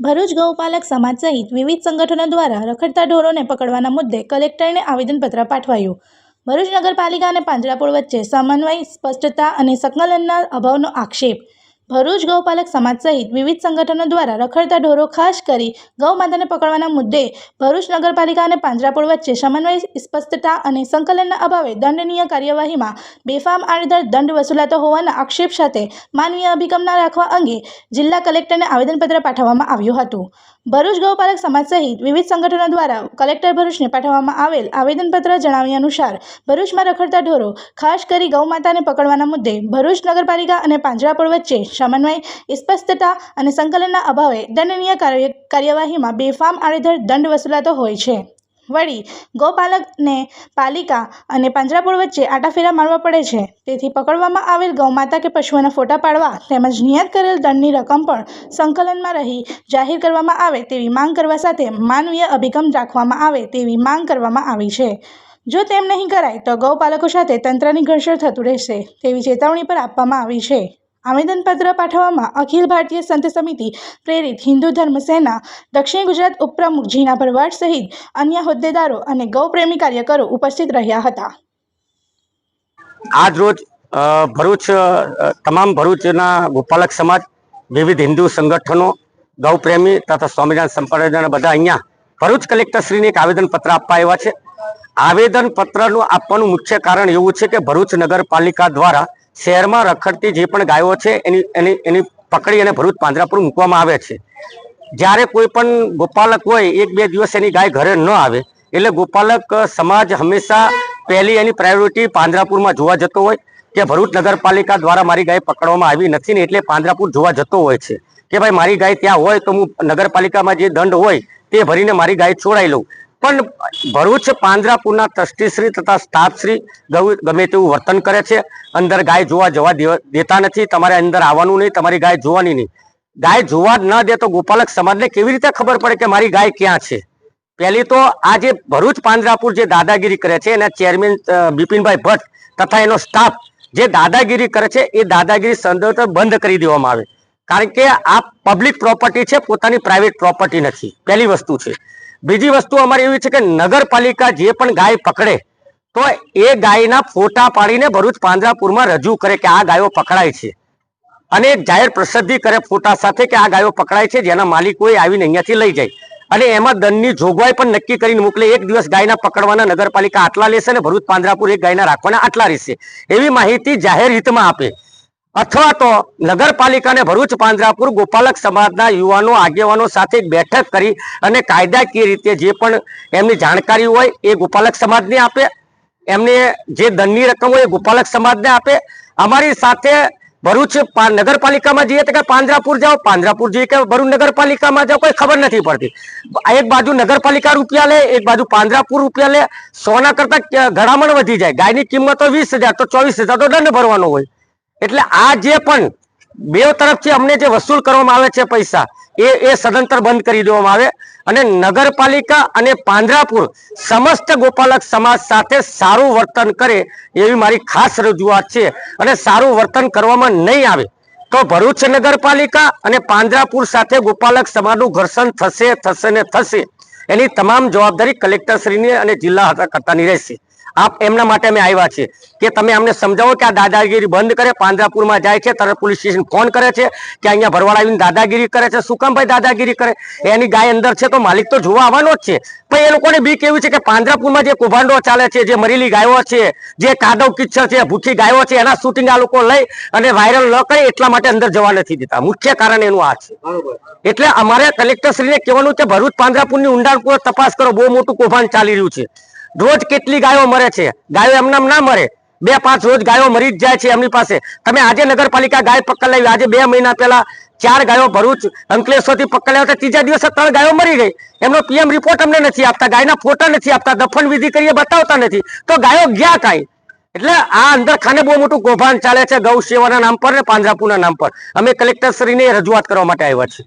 ભરૂચ ગૌપાલક સમાજ સહિત વિવિધ સંગઠનો દ્વારા રખડતા ઢોરોને પકડવાના મુદ્દે કલેક્ટરને આવેદનપત્ર પાઠવાયું. ભરૂચ નગરપાલિકા અને પાંજરાપોળ વચ્ચે સમન્વય, સ્પષ્ટતા અને સંકલનના અભાવનો આક્ષેપ ભરૂચ ગૌપાલક સમાજ સહિત વિવિધ સંગઠનો દ્વારા રખડતા ઢોરો ખાસ કરી ગૌ માતાને પકડવાના મુદ્દે ભરૂચ નગરપાલિકા અને પાંજરાપોળ વચ્ચે સમન્વય સ્પષ્ટતા અને સંકલનના અભાવે દંડનીય કાર્યવાહીમાં બેફામ આડેધડ દંડ વસૂલાતો હોવાના આક્ષેપ સાથે માનવીય અભિગમ ના રાખવા અંગે જિલ્લા કલેક્ટરને આવેદનપત્ર પાઠવવામાં આવ્યું હતું. ભરૂચ ગૌપાલક સમાજ સહિત વિવિધ સંગઠનો દ્વારા કલેક્ટર ભરૂચને પાઠવવામાં આવેલ આવેદનપત્ર જણાવ્યા અનુસાર, ભરૂચમાં રખડતા ઢોરો, ખાસ કરી ગૌ માતાને પકડવાના મુદ્દે ભરૂચ નગરપાલિકા અને પાંજરાપોળ વચ્ચે સમન્વય, સ્પષ્ટતા અને સંકલનના અભાવે દંડનીય કાર્ય કાર્યવાહીમાં બેફામ આડેધડ દંડ વસૂલાતો હોય છે. વળી ગૌપાલકને પાલિકા અને પાંજરાપોળ વચ્ચે આટાફેરા મારવા પડે છે. તેથી પકડવામાં આવેલ ગૌમાતા કે પશુઓના ફોટા પાડવા તેમજ નિયત કરેલ દંડની રકમ પણ સંકલનમાં રહી જાહેર કરવામાં આવે તેવી માંગ કરવા સાથે માનવીય અભિગમ રાખવામાં આવે તેવી માંગ કરવામાં આવી છે. જો તેમ નહીં કરાય તો ગૌપાલકો સાથે તંત્રની ઘર્ષણ થતું રહેશે તેવી ચેતવણી પણ આપવામાં આવી છે. આવેદનપત્ર પાઠવવામાં અખિલ ભારતીય સંત સમિતિ પ્રેરિત હિન્દુ ધર્મ સેના, દક્ષિણ ગુજરાત ઉપપ્રમુખ જીના ભરવાડ સહિત અન્ય હોદ્દેદારો અને ગૌપ્રેમી કાર્યકરો ઉપસ્થિત રહ્યા હતા. આજ રોજ ભરૂચ તમામ ભરૂચના ગોપાલક સમાજ, વિવિધ હિન્દુ સંગઠનો, ગૌપ્રેમી તથા સ્વામિનારાયણ સંપ્રદાયના બધા અહીંયા ભરૂચ કલેક્ટરશ્રીને એક આવેદનપત્ર આપવા આવ્યા છે. આવેદનપત્રનું આપવાનું મુખ્ય કારણ એવું છે કે ભરૂચ નગરપાલિકા દ્વારા શહેરમાં રખડતી જે પણ ગાયો છે, એની એની એની પકડી અને ભરૂચ પાંજરાપુર મૂકવામાં આવે છે. જ્યારે કોઈ પણ ગોપાલક હોય, એક બે દિવસ એની ગાય ઘરે ન આવે, એટલે ગોપાલક સમાજ હંમેશા પહેલી એની પ્રાયોરિટી પાંજરાપુરમાં જોવા જતો હોય, કે ભરૂચ નગરપાલિકા દ્વારા મારી ગાય પકડવામાં આવી નથી ને એટલે પાંજરાપુર જોવા જતો હોય છે. કે ભાઈ મારી ગાય ત્યાં હોય તો હું નગરપાલિકામાં જે દંડ હોય, તે ભરીને મારી ગાય છોડાઈ લઉં. પણ ભરૂચ પાંજરાપુરના ટ્રસ્ટીશ્રી તથા સ્ટાફશ્રી ગમે તેવું વર્તન કરે છે. અંદર ગાય જોવા જવા દેતા નથી. તમારે અંદર આવવાનું નહીં, તમારી ગાય જોવાની નહીં. ગાય જોવા ન દે તો ગોપાલક સમાજને કેવી રીતે ખબર પડે કે મારી ગાય ક્યાં છે? પહેલી તો આ જે ભરૂચ પાંજરાપુર જે દાદાગીરી કરે છે, એના ચેરમેન બિપિનભાઈ ભટ્ટ તથા એનો સ્ટાફ જે દાદાગીરી કરે છે, એ દાદાગીરી સંદર્ભ બંધ કરી દેવામાં આવે. કારણ કે આ પબ્લિક પ્રોપર્ટી છે, પોતાની પ્રાઇવેટ પ્રોપર્ટી નથી. પહેલી વસ્તુ છે. બીજી વસ્તુ અમારી એવી છે કે નગરપાલિકા જે પણ ગાય પકડે, તો એ ગાયના ફોટા પાડીને ભરૂચ પાંજરાપુરમાં રજૂ કરે કે આ ગાયો પકડાય છે. અને જાહેર પ્રસિદ્ધિ કરે ફોટા સાથે કે આ ગાયો પકડાય છે, જેના માલિકોએ આવીને અહીંયાથી લઈ જાય. અને એમાં દંડની જોગવાઈ પણ નક્કી કરીને મોકલે, એક દિવસ ગાયના પકડવાના નગરપાલિકા આટલા લેશે અને ભરૂચ પાંજરાપુર એક ગાયના રાખવાના આટલા રહેશે. એવી માહિતી જાહેર હિતમાં આપે. અથવા તો નગરપાલિકાને ભરૂચ, પાંજરાપુર, ગોપાલક સમાજના યુવાનો, આગેવાનો સાથે બેઠક કરી અને કાયદાકીય રીતે જે પણ એમની જાણકારી હોય એ ગોપાલક સમાજને આપે. એમને જે દંડની રકમ હોય એ ગોપાલક સમાજને આપે. અમારી સાથે ભરૂચ નગરપાલિકામાં જઈએ તો કે પાંજરાપુર જાઓ. પાંજરાપુર જઈએ કે ભરૂચ નગરપાલિકામાં જાઓ કોઈ ખબર નથી પડતી. એક બાજુ નગરપાલિકા રૂપિયા લે, એક બાજુ પાંજરાપુર રૂપિયા લે. સોના કરતા ઘડામણ વધી જાય. ગાયની કિંમત વીસ હજાર તો ચોવીસ હજાર તો દંડ ભરવાનો હોય. એટલે આ જે પણ બે તરફથી અમને જે વસૂલ કરવામાં આવે છે પૈસા, એ એ સદંતર બંધ કરી દેવામાં આવે. અને નગરપાલિકા અને પાંજરાપુર સમસ્ત ગોપાલક સમાજ સાથે સારું વર્તન કરે એવી મારી ખાસ રજૂઆત છે. અને સારું વર્તન કરવામાં નહીં આવે તો ભરૂચ નગરપાલિકા અને પાંજરાપુર સાથે ગોપાલક સમાજનું ઘર્ષણ થશે થશે ને થશે. એની તમામ જવાબદારી કલેક્ટરશ્રીની અને જિલ્લા કરતાની રહેશે. આપ એમના માટે અમે આવ્યા છે કે તમે અમને સમજાવો કે આ દાદાગીરી બંધ કરે પાંજરાપુરમાં જાય છે તરત પોલીસ સ્ટેશન ફોન કરે છે કે અહીંયા ભરવાડ આવીને દાદાગીરી કરે છે. શું કામ ભાઈ દાદાગીરી કરે? એની ગાય અંદર છે તો માલિક તો જોવા આવવાનો જ છે. પણ એ લોકોને બીક એવી છે કે પાંજરાપુરમાં જે કૌભાંડો ચાલે છે જે મરેલી ગાયો છે જે કાદવ કિચ્છર છે ભૂખી ગાયો છે એના શૂટિંગ આ લોકો લઈ અને વાયરલ ન કરે એટલા માટે અંદર જવા નથી દેતા. મુખ્ય કારણ એનું આ છે. એટલે અમારે કલેક્ટરશ્રીને કહેવાનું છે ભરૂચ પાંજરાપુરની ઊંડાણપૂર્વક તપાસ કરો. બહુ મોટું કૌભાંડ ચાલી રહ્યું છે. રોજ કેટલી ગાયો મરે છે? ગાયો એમનામ ના મરે. બે પાંચ રોજ ગાયો મરી જ જાય છે એમની પાસે. તમે આજે નગરપાલિકા ગાય પકડ લાવી. આજે બે મહિના પહેલા ચાર ગાયો ભરૂચ, અંકલેશ્વરથી પકડાયા હતા. ત્રીજા દિવસે ત્રણ ગાયો મરી ગઈ. એમનો પીએમ રિપોર્ટ અમને નથી આપતા. ગાયના ફોટા નથી આપતા. દફન વિધિ કરીએ બતાવતા નથી. તો ગાયો ગયા કાંઈ? એટલે આ અંદર ખાને બહુ મોટું કૌભાંડ ચાલે છે ગૌ સેવાના નામ પર ને પાંજરાપુરના નામ પર. અમે કલેક્ટરશ્રીને રજૂઆત કરવા માટે આવ્યા છીએ.